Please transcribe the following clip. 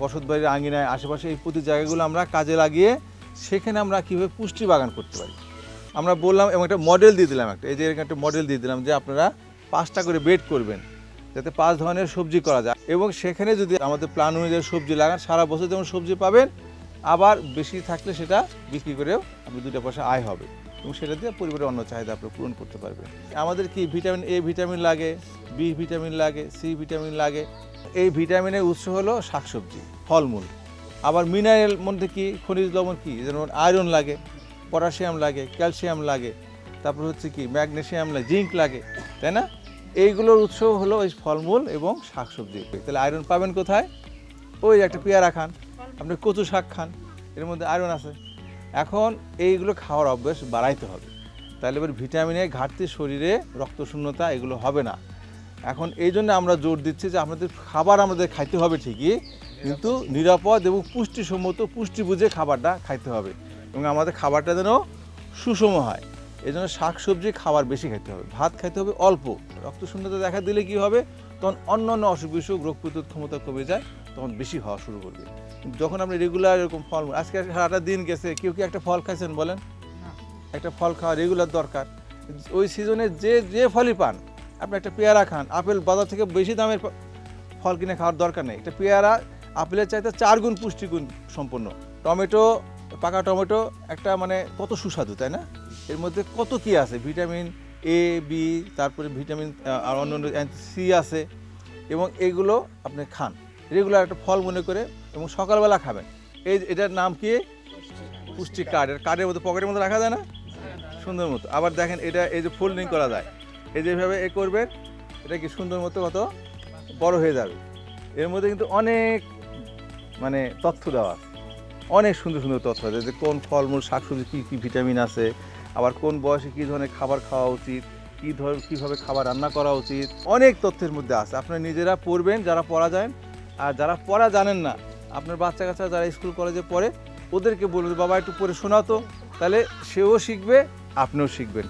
বসত বাড়ির আঙিনায় আশেপাশে এই প্রতি জায়গাগুলো আমরা কাজে লাগিয়ে সেখানে আমরা কীভাবে পুষ্টি বাগান করতে পারি। আমরা বললাম এবং একটা মডেল দিয়ে দিলাম একটা। এই যে এরকম একটা মডেল দিয়ে দিলাম যে আপনারা পাঁচটা করে বেড করবেন যাতে পাঁচ ধরনের সবজি করা যায়। এবং সেখানে যদি আমাদের প্ল্যান অনুযায়ী সবজি লাগান, সারা বছর যেমন সবজি পাবেন, আবার বেশি থাকলে সেটা বিক্রি করেও আপনি দুটো পয়সা আয় হবে। এবং সেটা দিয়ে পরিবারের অন্য চাহিদা আপনি পূরণ করতে পারবেন। আমাদের কি ভিটামিন এ ভিটামিন লাগে বি ভিটামিন লাগে সি ভিটামিন লাগে এই ভিটামিনের উৎস হলো শাকসবজি, ফলমূল। আবার মিনারেল মধ্যে কি, খনিজ লবণ কি, যেমন আয়রন লাগে, পটাশিয়াম লাগে, ক্যালসিয়াম লাগে, তারপর হচ্ছে কি ম্যাগনেশিয়াম লাগে, জিঙ্ক লাগে, তাই না? এইগুলোর উৎস হলো ওই ফলমূল এবং শাকসবজি। তাহলে আয়রন পাবেন কোথায়? ওই একটা পেয়ারা খান, আপনি কচু শাক খান, এর মধ্যে আয়রন আছে। এখন এইগুলো খাওয়ার অভ্যেস বাড়াইতে হবে। তাহলে এবার ভিটামিনের ঘাটতি শরীরে রক্তশূন্যতা এগুলো হবে না। এখন এই জন্য আমরা জোর দিচ্ছি যে আমাদের খাবার আমাদের খাইতে হবে ঠিকই কিন্তু নিরাপদ এবং পুষ্টিসম্মত পুষ্টি বুঝে খাবারটা খাইতে হবে এবং আমাদের খাবারটা যেন সুষম হয়। এই জন্য শাকসবজি খাবার বেশি খেতে হবে ভাত খাইতে হবে অল্প। রক্তশূন্যতা দেখা দিলে কি হবে? তখন অন্য অন্য অসুখ বিসুখ রোগ প্রতিরোধ ক্ষমতা কমে যায় তখন বেশি হওয়া শুরু করবে। যখন আপনি রেগুলার এরকম ফল আজকে সারাটা দিন গেছে কেউ কি একটা ফল খাইছেন বলেন? একটা ফল খাওয়া রেগুলার দরকার। ওই সিজনে যে যে ফলই পান আপনি একটা পেয়ারা খান, আপেল বাজার থেকে বেশি দামের ফল কিনে খাওয়ার দরকার নেই। একটা পেয়ারা, আপেলের চাইতে চার গুণ পুষ্টিগুণ সম্পন্ন। টমেটো, পাকা টমেটো, একটা মানে কত সুস্বাদু, তাই না? এর মধ্যে কত কি আছে? ভিটামিন এ বি তারপরে ভিটামিন আর অন্য অন্য সি আছে এবং এগুলো আপনি খান। রেগুলার একটা ফল মনে করে এবং সকালবেলা খাবেন। এই এটার নাম কি? পুষ্টি কার্ড। কার্ডের মধ্যে পকেটের মধ্যে রাখা যায় না? সুন্দর মতো। আবার দেখেন এটা, এই যে ফোল্ডিং করা যায়। এই যেভাবে এ করবেন এটা কি সুন্দর মতো কত বড় হয়ে যাবে। এর মধ্যে কিন্তু অনেক মানে তথ্য দেওয়া অনেক সুন্দর সুন্দর তথ্য আছে, যে কোন ফলমূল, শাকসবজি কী কী ভিটামিন আছে, আবার কোন বয়সে কী ধরনের খাবার খাওয়া উচিত, কী ধর, কীভাবে খাবার রান্না করা উচিত, অনেক তথ্যের মধ্যে আছে। আপনারা নিজেরা পড়বেন, যারা পড়া যায়, আর যারা পড়া জানেন না, আপনার বাচ্চা কাচ্চা যারা স্কুল, কলেজে পড়ে, ওদেরকে বলবে বাবা, একটু পড়ে শোনাও তো। তাহলে সেও শিখবে, আপনিও শিখবেন।